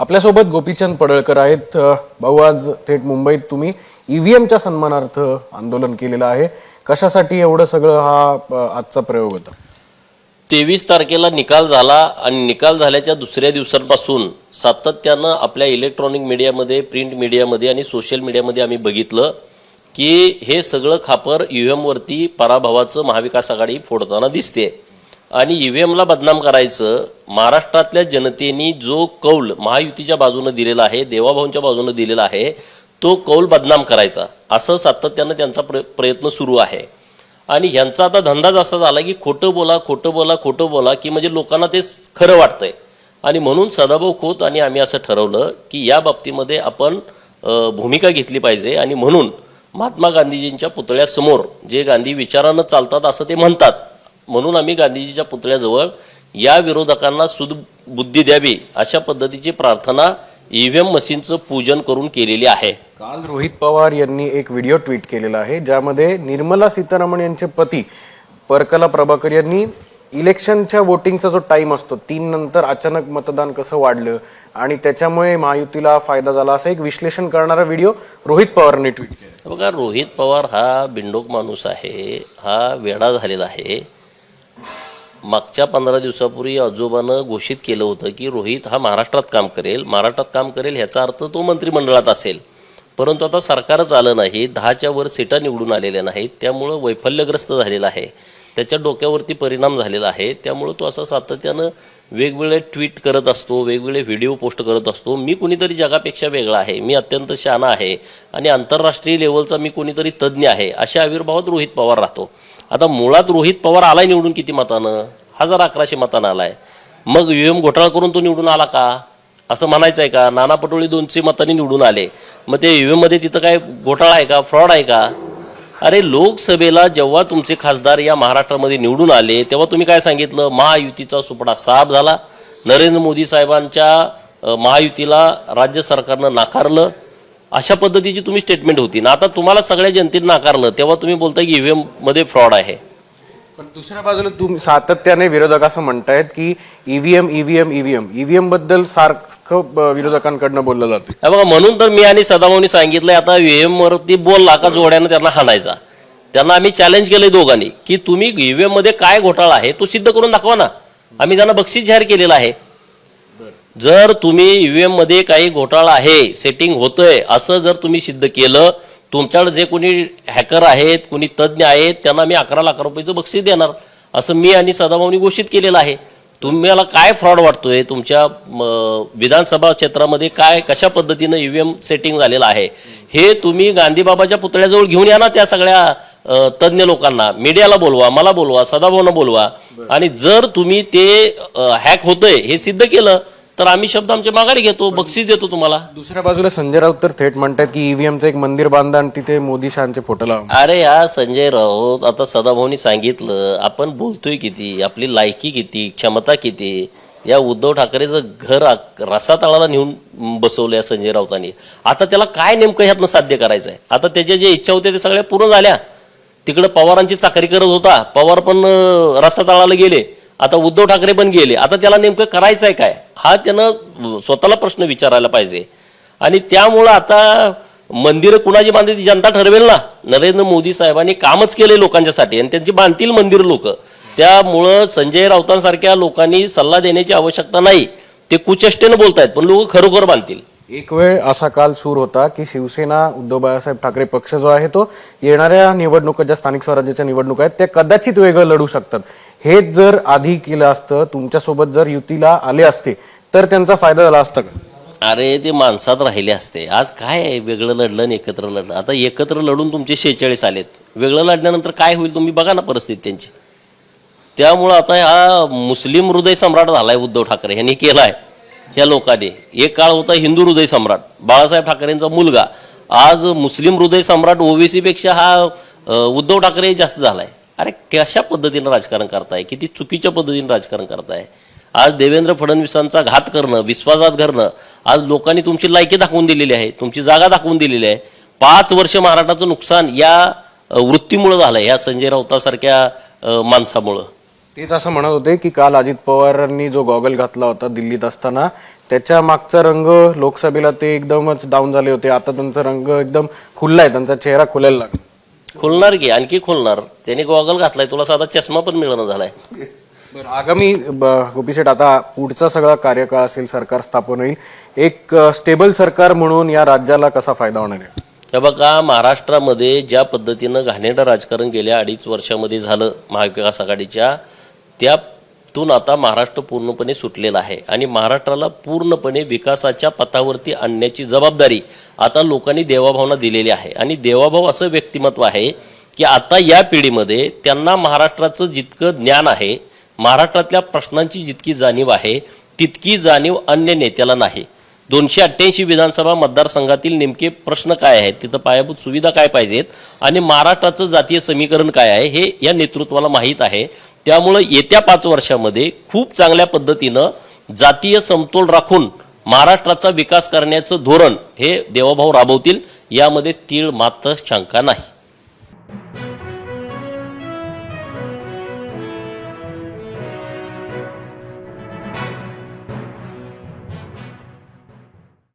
आपल्यासोबत गोपीचंद पडळकर आहेत. भाऊ आज थेट मुंबईत तुम्ही ईव्हीएमच्या सन्मानार्थ आंदोलन केलेलं आहे. कशासाठी एवढं सगळं हा आजचा प्रयोग होता? तेवीस तारखेला निकाल झाला आणि निकाल झाल्याच्या दुसऱ्या दिवसांपासून सातत्यानं आपल्या इलेक्ट्रॉनिक मीडियामध्ये प्रिंट मीडियामध्ये आणि सोशल मीडियामध्ये आम्ही बघितलं की हे सगळं खापर यू पराभवाचं महाविकास आघाडी फोडताना दिसते. आणि ई व्ही एमला बदनाम करायचं महाराष्ट्रातल्या जनतेने जो कौल महायुतीच्या बाजूनं दिलेला आहे देवाभाऊंच्या बाजूनं दिलेला आहे तो कौल बदनाम करायचा. असं सातत्यानं त्यांचा प्र प्रयत्न सुरू आहे. आणि ह्यांचा आता धंदाच असा झाला की खोटं बोला खोटं बोला खोटं बोला की म्हणजे लोकांना ते खरं वाटतंय. आणि म्हणून सदाभाऊ खोत आणि आम्ही असं ठरवलं की या बाबतीमध्ये आपण भूमिका घेतली पाहिजे. आणि म्हणून महात्मा गांधीजींच्या पुतळ्यासमोर जे गांधी विचारानं चालतात असं ते म्हणतात. म्हणून आम्ही गांधीजीच्या पुतळ्याजवळ या विरोधकांना सुदबुद्धी द्यावी अशा पद्धतीची प्रार्थना ईव्हीएम मशीनचं पूजन करून केलेली आहे. काल रोहित पवार यांनी एक व्हिडिओ ट्विट केलेला आहे ज्यामध्ये निर्मला सीतारामन यांचे पती परकला प्रभाकर यांनी इलेक्शनच्या वोटिंगचा जो टाइम असतो तीन नंतर अचानक मतदान कसं वाढलं आणि त्याच्यामुळे महायुतीला फायदा झाला असं एक विश्लेषण करणारा व्हिडिओ रोहित पवारांनी ट्विट केला. बघा रोहित पवार हा बिंडोक माणूस आहे हा वेडा झालेला आहे. मागच्या पंधरा दिवसापूर्वी आजोबानं घोषित केलं होतं की रोहित हा महाराष्ट्रात काम करेल. महाराष्ट्रात काम करेल ह्याचा अर्थ तो मंत्रिमंडळात असेल. परंतु आता सरकारच आलं नाही दहाच्या वर सीटा निवडून आलेल्या नाहीत त्यामुळं वैफल्यग्रस्त झालेला आहे. त्याच्या डोक्यावरती परिणाम झालेला आहे त्यामुळं तो असा सातत्यानं वेगवेगळे ट्विट करत असतो वेगवेगळे व्हिडिओ पोस्ट करत असतो. मी कुणीतरी जगापेक्षा वेगळा आहे मी अत्यंत शहाणा आहे आणि आंतरराष्ट्रीय लेवलचा मी कोणीतरी तज्ज्ञ आहे अशा आविर्भावात रोहित पवार राहतो. आता मुळात रोहित पवार आलाय निवडून किती मतानं? हजार अकराशे मतानं आलाय. मग एम घोटाळा करून तो निवडून आला का? असं म्हणायचं आहे का? नाना पटोळे दोनशे मतांनी निवडून आले. मग ते यू एममध्ये तिथं काय घोटाळा आहे का? फ्रॉड आहे का? अरे लोकसभेला जेव्हा तुमचे खासदार या महाराष्ट्रामध्ये निवडून आले तेव्हा तुम्ही काय सांगितलं? महायुतीचा सुपडा साफ झाला. नरेंद्र मोदी साहेबांच्या महायुतीला राज्य सरकारनं नाकारलं. अशा पद्धतीची तुम्ही स्टेटमेंट होती. ना आता तुम्हाला सगळ्या जनतेने नाकारलं तेव्हा तुम्ही बोलताय की ईव्हीएममध्ये फ्रॉड आहे. पण दुसऱ्या बाजूला तुम्ही सातत्याने विरोधक असं म्हणतायत की ईव्हीएम ईव्हीएम ईव्हीएम ईव्हीएमबद्दल सारखं विरोधकांकडनं बोललं जाते. हे बघा म्हणून तर मी आणि सदाभाऊनी सांगितलंय आता ईव्हीएम वरती बोलला का जोड्यानं त्यांना हाणायचा. त्यांना आम्ही चॅलेंज केलंय दोघांनी की तुम्ही ईव्हीएममध्ये काय घोटाळा आहे तो सिद्ध करून दाखवा ना. आम्ही त्यांना बक्षीस जाहीर केलेलं आहे. जर तुम्ही ईव्हीएममध्ये काही घोटाळा आहे सेटिंग होतंय असं जर तुम्ही सिद्ध केलं तुमच्याकडे जे कोणी हॅकर आहेत कोणी तज्ज्ञ आहेत त्यांना मी अकरा लाख रुपयाचं बक्षीस देणार. असं मी आणि सदाभाऊनी घोषित केलेलं आहे. तुम्हाला काय फ्रॉड वाटतोय? तुमच्या विधानसभा क्षेत्रामध्ये काय कशा पद्धतीनं ईव्हीएम सेटिंग झालेलं आहे? हे तुम्ही गांधीबाबाच्या पुतळ्याजवळ घेऊन या ना त्या सगळ्या तज्ज्ञ लोकांना. मीडियाला बोलवा मला बोलवा सदाभाऊना बोलवा. आणि जर तुम्ही ते हॅक होतंय हे सिद्ध केलं तर आम्ही शब्द आमचे माघारी घेतो बक्षीस देतो तुम्हाला. दुसऱ्या बाजूला संजय राऊत तर थेट म्हणतात की ईव्हीएमचं एक मंदिर बांधा आणि तिथे मोदी शहाचे फोटो लावा. अरे हा संजय राऊत आता सदाभाऊनी सांगितलं आपण बोलतोय किती आपली लायकी किती क्षमता किती या उद्धव ठाकरेचं घर रसातळाला नेऊन बसवलं या संजय राऊतांनी. आता त्याला काय नेमकं ह्यातनं साध्य करायचं आहे आता त्याच्या जे इच्छा होत्या ते सगळ्या पूर्ण झाल्या. तिकडे पवारांची चाकरी करत होता. पवार पण रसातळाला गेले. आता उद्धव ठाकरे पण गेले. आता त्याला नेमकं करायचं आहे काय? हा त्यानं स्वतःला प्रश्न विचारायला पाहिजे. आणि त्यामुळं आता मंदिरं कुणाची बांधली ती जनता ठरवेल ना. नरेंद्र मोदी साहेबांनी कामच केले लोकांच्यासाठी आणि त्यांची बांधतील मंदिर लोक. त्यामुळं संजय राऊतांसारख्या लोकांनी सल्ला देण्याची आवश्यकता नाही. ते कुचेष्टेनं बोलतायत पण लोक खरोखर बांधतील. एक वेळ असा काल सूर होता की शिवसेना उद्धव बाळासाहेब ठाकरे पक्ष जो आहे तो येणाऱ्या निवडणुका ज्या स्थानिक स्वराज्याच्या निवडणुका आहेत त्या कदाचित वेगळं लढू शकतात. हेच जर आधी केलं असतं तुमच्यासोबत जर युतीला आले असते तर त्यांचा फायदा झाला असता का? अरे ते माणसात राहिले असते. आज काय आहे? वेगळं लढलं आणि एकत्र लढलं. आता एकत्र लढून तुमचे शेहेचाळीस आलेत. वेगळं लढल्यानंतर काय होईल? तुम्ही बघा ना परिस्थिती त्यांची. त्यामुळं आता हा मुस्लिम हृदय सम्राट झालाय उद्धव ठाकरे. यांनी केलाय. ह्या लोकांनी. एक काळ होता हिंदू हृदय सम्राट. बाळासाहेब ठाकरेंचा मुलगा. आज मुस्लिम हृदय सम्राट ओबीसीपेक्षा हा उद्धव ठाकरे जास्त झालाय. अरे कशा पद्धतीनं राजकारण करताय? किती चुकीच्या पद्धतीनं राजकारण करताय? आज देवेंद्र फडणवीसांचा घात करणं विश्वासघात करणं आज लोकांनी तुमची लायकी दाखवून दिलेली आहे तुमची जागा दाखवून दिलेली आहे. पाच वर्ष महाराष्ट्राचं नुकसान या वृत्तीमुळं झालं या संजय राऊतासारख्या माणसामुळं. तेच असं म्हणत होते की काल अजित पवारांनी जो गॉगल घातला होता दिल्लीत असताना त्याच्या मागचा रंग लोकसभेला ते एकदमच डाऊन झाले होते. आता त्यांचा रंग एकदम खुलला आहे त्यांचा चेहरा खुलायला लागला. खुलणार की? आणखी खुलणार. त्याने गॉगल घातलाय. तुला साधा चष्मा पण मिळणं झालाय. बरं आगामी गोपीशेठ आता पुढचा सगळा कार्यकाळ असेल सरकार स्थापन होईल. एक स्टेबल सरकार म्हणून या राज्याला कसा फायदा होणार आहे? हे बघा महाराष्ट्रामध्ये ज्या पद्धतीनं घाणेरडं राजकारण गेल्या अडीच वर्षामध्ये झालं महाविकास आघाडीच्या तून आता महाराष्ट्र पूर्णपणे सुटलेला आहे. आणि महाराष्ट्राला पूर्णपणे विकासाच्या पथावरती आणण्याची जबाबदारी आता लोकांनी देवाभावना दिलेली आहे. आणि देवाभाव असं व्यक्तिमत्व आहे की आता या पिढीमध्ये त्यांना महाराष्ट्राचं जितकं ज्ञान आहे महाराष्ट्रातल्या प्रश्नांची जितकी जाणीव आहे तितकी जाणीव अन्य नेत्याला नाही. दोनशे अठ्ठ्याऐंशी विधानसभा मतदारसंघातील नेमके प्रश्न काय आहेत तिथं पायाभूत सुविधा काय पाहिजेत आणि महाराष्ट्राचं जातीय समीकरण काय आहे हे या नेतृत्वाला माहीत आहे. त्यामुळं येत्या पाच वर्षामध्ये खूप चांगल्या पद्धतीनं जातीय समतोल राखून महाराष्ट्राचा विकास करण्याचं धोरण हे देवाभाऊ राबवतील. यामध्ये तीळ मात्र शंका नाही.